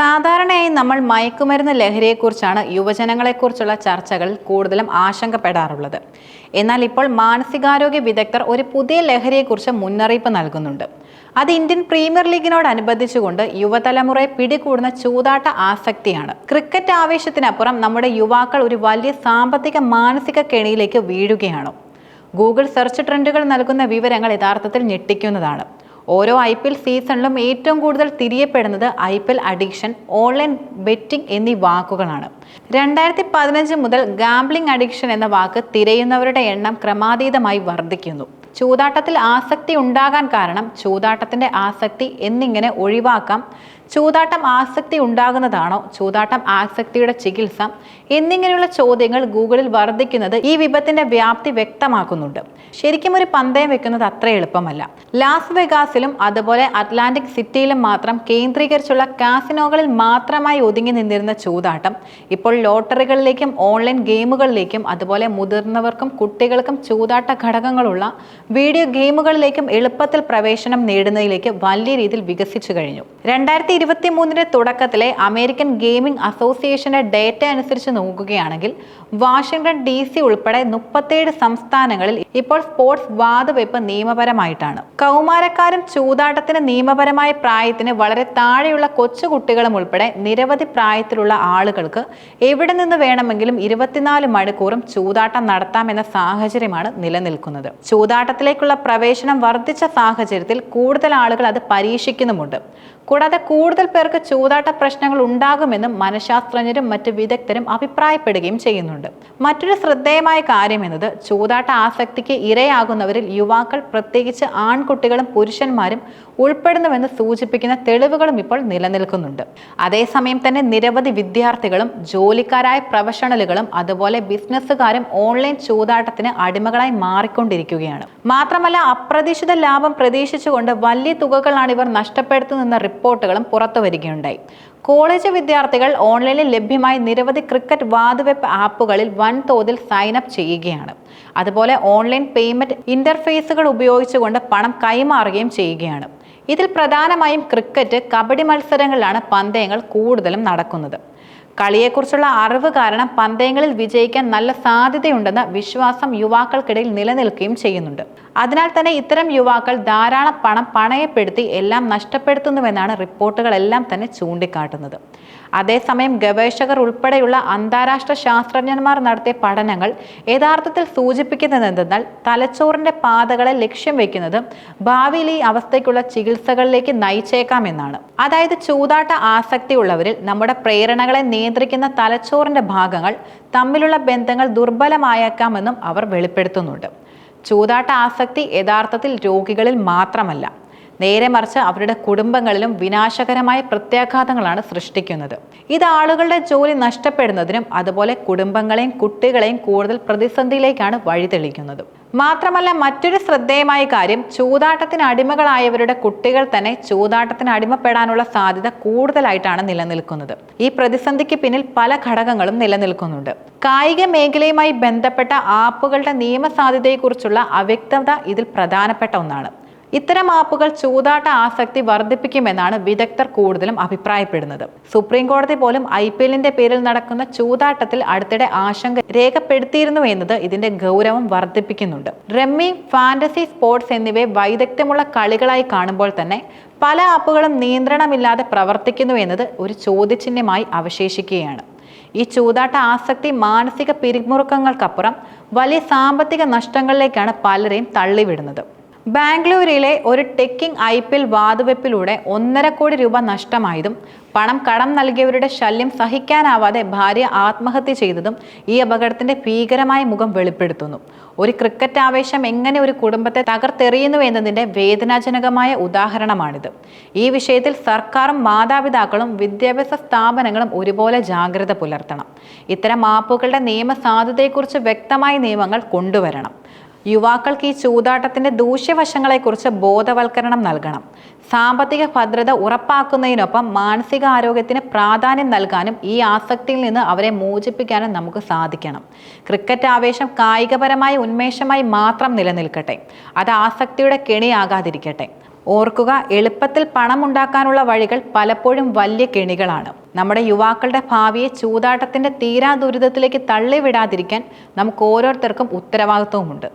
സാധാരണയായി നമ്മൾ മയക്കുമരുന്ന് ലഹരിയെക്കുറിച്ചാണ് യുവജനങ്ങളെക്കുറിച്ചുള്ള ചർച്ചകൾ കൂടുതലും ആശങ്കപ്പെടാറുള്ളത്. എന്നാൽ ഇപ്പോൾ മാനസികാരോഗ്യ വിദഗ്ധർ ഒരു പുതിയ ലഹരിയെക്കുറിച്ച് മുന്നറിയിപ്പ് നൽകുന്നുണ്ട്. അത് ഇന്ത്യൻ പ്രീമിയർ ലീഗിനോടനുബന്ധിച്ചുകൊണ്ട് യുവതലമുറയെ പിടികൂടുന്ന ചൂതാട്ട ആസക്തിയാണ്. ക്രിക്കറ്റ് ആവേശത്തിനപ്പുറം നമ്മുടെ യുവാക്കൾ ഒരു വലിയ സാമ്പത്തിക മാനസിക കെണിയിലേക്ക് വീഴുകയാണ്. ഗൂഗിൾ സെർച്ച് ട്രെൻഡുകൾ നൽകുന്ന വിവരങ്ങൾ യഥാർത്ഥത്തിൽ ഞെട്ടിക്കുന്നതാണ്. ഓരോ ഐ പി എൽ സീസണിലും ഏറ്റവും കൂടുതൽ തിരിയപ്പെടുന്നത് I P L addiction online betting എന്നീ വാക്കുകളാണ്. രണ്ടായിരത്തി പതിനഞ്ച് മുതൽ ഗാംബ്ലിംഗ് അഡിക്ഷൻ എന്ന വാക്ക് തിരയുന്നവരുടെ എണ്ണം ക്രമാതീതമായി വർദ്ധിക്കുന്നു. ചൂതാട്ടത്തിൽ ആസക്തി ഉണ്ടാകാൻ കാരണം ചൂതാട്ടത്തിന്റെ ആസക്തി എന്നിങ്ങനെ ഒഴിവാക്കാം ചൂതാട്ടം ആസക്തി ഉണ്ടാകുന്നതാണോ? ചൂതാട്ടം ആസക്തിയുടെ ചികിത്സ എന്നിങ്ങനെയുള്ള ചോദ്യങ്ങൾ ഗൂഗിളിൽ വർദ്ധിക്കുന്നത് ഈ വിപത്തിന്റെ വ്യാപ്തി വ്യക്തമാക്കുന്നുണ്ട്. ശരിക്കും ഒരു പന്തയം വെക്കുന്നത് അത്ര എളുപ്പമല്ല. ലാസ് വെഗാസിലും അതുപോലെ അറ്റ്ലാന്റിക് സിറ്റിയിലും മാത്രം കേന്ദ്രീകരിച്ചുള്ള കാസിനോകളിൽ മാത്രമായി ഒതുങ്ങി നിന്നിരുന്ന ചൂതാട്ടം ഇപ്പോൾ ലോട്ടറികളിലേക്കും ഓൺലൈൻ ഗെയിമുകളിലേക്കും അതുപോലെ മുതിർന്നവർക്കും കുട്ടികൾക്കും ചൂതാട്ട ഘടകങ്ങളുള്ള വീഡിയോ ഗെയിമുകളിലേക്കും എളുപ്പത്തിൽ പ്രവേശനം നേടുന്നതിലേക്ക് വലിയ രീതിയിൽ വികസിച്ചു കഴിഞ്ഞു. രണ്ടായിരത്തി ഇരുപത്തി മൂന്നിന്റെ തുടക്കത്തിലെ അമേരിക്കൻ ഗെയിമിംഗ് അസോസിയേഷന്റെ ഡേറ്റ അനുസരിച്ച് നോക്കുകയാണെങ്കിൽ വാഷിംഗ്ടൺ ഡി സി ഉൾപ്പെടെ മുപ്പത്തേഴ് സംസ്ഥാനങ്ങളിൽ ഇപ്പോൾ സ്പോർട്സ് വാതുവെപ്പ് നിയമപരമായിട്ടാണ്. കൗമാരക്കാരും ചൂതാട്ടത്തിന് നിയമപരമായ പ്രായത്തിന് വളരെ താഴെയുള്ള കൊച്ചുകുട്ടികളും ഉൾപ്പെടെ നിരവധി പ്രായത്തിലുള്ള ആളുകൾക്ക് എവിടെ നിന്ന് വേണമെങ്കിലും ഇരുപത്തിനാല് മണിക്കൂറും ചൂതാട്ടം നടത്താമെന്ന സാഹചര്യമാണ് നിലനിൽക്കുന്നത്. ചൂതാട്ടത്തിലേക്കുള്ള പ്രവേശനം വർദ്ധിച്ച സാഹചര്യത്തിൽ കൂടുതൽ ആളുകൾ അത് പരീക്ഷിക്കുന്നുമുണ്ട്. കൂടാതെ കൂടുതൽ പേർക്ക് ചൂതാട്ട പ്രശ്നങ്ങൾ ഉണ്ടാകുമെന്നും മനഃശാസ്ത്രജ്ഞരും മറ്റ് വിദഗ്ധരും അഭിപ്രായപ്പെടുകയും ചെയ്യുന്നുണ്ട്. മറ്റൊരു ശ്രദ്ധേയമായ കാര്യം എന്നത് ചൂതാട്ട ആസക്തിക്ക് ഇരയാകുന്നവരിൽ യുവാക്കൾ പ്രത്യേകിച്ച് ആൺകുട്ടികളും പുരുഷന്മാരും ഉൾപ്പെടുന്നുവെന്ന് സൂചിപ്പിക്കുന്ന തെളിവുകളും ഇപ്പോൾ നിലനിൽക്കുന്നുണ്ട്. അതേസമയം തന്നെ നിരവധി വിദ്യാർത്ഥികളും ജോലിക്കാരായ പ്രൊഫഷണലുകളും അതുപോലെ ബിസിനസ്സുകാരും ഓൺലൈൻ ചൂതാട്ടത്തിന് അടിമകളായി മാറിക്കൊണ്ടിരിക്കുകയാണ്. മാത്രമല്ല അപ്രതീക്ഷിത ലാഭം പ്രതീക്ഷിച്ചുകൊണ്ട് വലിയ തുകകളാണ് ഇവർ നഷ്ടപ്പെടുത്തുന്ന റിപ്പോർട്ടുകളും പുറത്തു വരികയുണ്ടായി. കോളേജ് വിദ്യാർത്ഥികൾ ഓൺലൈനിൽ ലഭ്യമായ നിരവധി ക്രിക്കറ്റ് വാതുവെപ്പ് ആപ്പുകളിൽ വൻതോതിൽ സൈൻ അപ്പ് ചെയ്യുകയാണ്. അതുപോലെ ഓൺലൈൻ പേയ്മെന്റ് ഇന്റർഫേസുകൾ ഉപയോഗിച്ചുകൊണ്ട് പണം കൈമാറുകയും ചെയ്യുകയാണ്. ഇതിൽ പ്രധാനമായും ക്രിക്കറ്റ് കബഡി മത്സരങ്ങളിലാണ് പന്തയങ്ങൾ കൂടുതലും നടക്കുന്നത്. കളിയെക്കുറിച്ചുള്ള അറിവ് കാരണം പന്തയങ്ങളിൽ വിജയിക്കാൻ നല്ല സാധ്യതയുണ്ടെന്ന വിശ്വാസം യുവാക്കൾക്കിടയിൽ നിലനിൽക്കുകയും ചെയ്യുന്നുണ്ട്. അതിനാൽ തന്നെ ഇത്തരം യുവാക്കൾ ധാരാളം പണം പണയപ്പെടുത്തി എല്ലാം നഷ്ടപ്പെടുത്തുന്നുവെന്നാണ് റിപ്പോർട്ടുകളെല്ലാം തന്നെ ചൂണ്ടിക്കാട്ടുന്നത്. അതേസമയം ഗവേഷകർ ഉൾപ്പെടെയുള്ള അന്താരാഷ്ട്ര ശാസ്ത്രജ്ഞന്മാർ നടത്തിയ പഠനങ്ങൾ യഥാർത്ഥത്തിൽ സൂചിപ്പിക്കുന്നത് എന്തെന്നാൽ തലച്ചോറിന്റെ പാതകളെ ലക്ഷ്യം വെക്കുന്നത് ഭാവിയിൽ ഈ അവസ്ഥയ്ക്കുള്ള ചികിത്സകളിലേക്ക് നയിച്ചേക്കാമെന്നാണ് അതായത് ചൂതാട്ട ആസക്തി ഉള്ളവരിൽ നമ്മുടെ പ്രേരണകളെ നിയന്ത്രിക്കുന്ന തലച്ചോറിന്റെ ഭാഗങ്ങൾ തമ്മിലുള്ള ബന്ധങ്ങൾ ദുർബലമായേക്കാമെന്നും അവർ വെളിപ്പെടുത്തുന്നുണ്ട്. ചൂതാട്ട ആസക്തി യഥാർത്ഥത്തിൽ രോഗികളിൽ മാത്രമല്ല നേരെ മറിച്ച് അവരുടെ കുടുംബങ്ങളിലും വിനാശകരമായ പ്രത്യാഘാതങ്ങളാണ് സൃഷ്ടിക്കുന്നത്. ഇത് ആളുകളുടെ ജോലി നഷ്ടപ്പെടുന്നതിനും അതുപോലെ കുടുംബങ്ങളെയും കുട്ടികളെയും കൂടുതൽ പ്രതിസന്ധിയിലേക്കാണ് വഴിതെളിക്കുന്നത്. മാത്രമല്ല മറ്റൊരു ശ്രദ്ധേയമായ കാര്യം ചൂതാട്ടത്തിന് അടിമകളായവരുടെ കുട്ടികൾ തന്നെ ചൂതാട്ടത്തിന് അടിമപ്പെടാനുള്ള സാധ്യത കൂടുതലായിട്ടാണ് നിലനിൽക്കുന്നത്. ഈ പ്രതിസന്ധിക്ക് പിന്നിൽ പല ഘടകങ്ങളും നിലനിൽക്കുന്നുണ്ട്. കായിക മേഖലയുമായി ബന്ധപ്പെട്ട ആപ്പുകളുടെ നിയമസാധ്യതയെക്കുറിച്ചുള്ള അവ്യക്തത ഇതിൽ പ്രധാനപ്പെട്ട ഒന്നാണ്. ഇത്തരം ആപ്പുകൾ ചൂതാട്ട ആസക്തി വർദ്ധിപ്പിക്കുമെന്നാണ് വിദഗ്ധർ കൂടുതലും അഭിപ്രായപ്പെടുന്നത്. സുപ്രീം കോടതി പോലും ഐ പി എല്ലിന്റെ പേരിൽ നടക്കുന്ന ചൂതാട്ടത്തിൽ അടുത്തിടെ ആശങ്ക രേഖപ്പെടുത്തിയിരുന്നു എന്നത് ഇതിന്റെ ഗൗരവം വർദ്ധിപ്പിക്കുന്നുണ്ട്. റമ്മി ഫാന്റസി സ്പോർട്സ് എന്നിവയെ വൈദഗ്ധ്യമുള്ള കളികളായി കാണുമ്പോൾ തന്നെ പല ആപ്പുകളും നിയന്ത്രണമില്ലാതെ പ്രവർത്തിക്കുന്നു എന്നത് ഒരു ചോദ്യചിഹ്നമായി അവശേഷിക്കുകയാണ്. ഈ ചൂതാട്ട ആസക്തി മാനസിക പിരിമുറുക്കങ്ങൾക്കപ്പുറം വലിയ സാമ്പത്തിക നഷ്ടങ്ങളിലേക്കാണ് പലരെയും തള്ളിവിടുന്നത്. ബാംഗ്ലൂരിലെ ഒരു ടെക്കിംഗ് ഐ പി എൽ വാതുവെപ്പിലൂടെ ഒന്നര കോടി രൂപ നഷ്ടമായതും പണം കടം നൽകിയവരുടെ ശല്യം സഹിക്കാനാവാതെ ഭാര്യ ആത്മഹത്യ ചെയ്തതും ഈ അപകടത്തിന്റെ ഭീകരമായ മുഖം വെളിപ്പെടുത്തുന്നു. ഒരു ക്രിക്കറ്റ് ആവേശം എങ്ങനെ ഒരു കുടുംബത്തെ തകർത്തെറിയുന്നു എന്നതിന്റെ വേദനാജനകമായ ഉദാഹരണമാണിത്. ഈ വിഷയത്തിൽ സർക്കാരും മാതാപിതാക്കളും വിദ്യാഭ്യാസ സ്ഥാപനങ്ങളും ഒരുപോലെ ജാഗ്രത പുലർത്തണം. ഇത്തരം ആപ്പുകളുടെ നിയമസാധുതയെക്കുറിച്ച് വ്യക്തമായ നിയമങ്ങൾ കൊണ്ടുവരണം. യുവാക്കൾക്ക് ഈ ചൂതാട്ടത്തിന്റെ ദൂഷ്യവശങ്ങളെക്കുറിച്ച് ബോധവൽക്കരണം നൽകണം. സാമ്പത്തിക ഭദ്രത ഉറപ്പാക്കുന്നതിനൊപ്പം മാനസികാരോഗ്യത്തിന് പ്രാധാന്യം നൽകാനും ഈ ആസക്തിയിൽ നിന്ന് അവരെ മോചിപ്പിക്കാനും നമുക്ക് സാധിക്കണം. ക്രിക്കറ്റ് ആവേശം കായികപരമായ ഉന്മേഷമായി മാത്രം നിലനിൽക്കട്ടെ. അത് ആസക്തിയുടെ കെണിയാകാതിരിക്കട്ടെ. ഓർക്കുക എളുപ്പത്തിൽ പണമുണ്ടാക്കാനുള്ള വഴികൾ പലപ്പോഴും വലിയ കെണികളാണ്. നമ്മുടെ യുവാക്കളുടെ ഭാവിയെ ചൂതാട്ടത്തിന്റെ തീരാ ദുരിതത്തിലേക്ക് തള്ളിവിടാതിരിക്കാൻ നമുക്ക് ഓരോരുത്തർക്കും ഉത്തരവാദിത്വമുണ്ട്.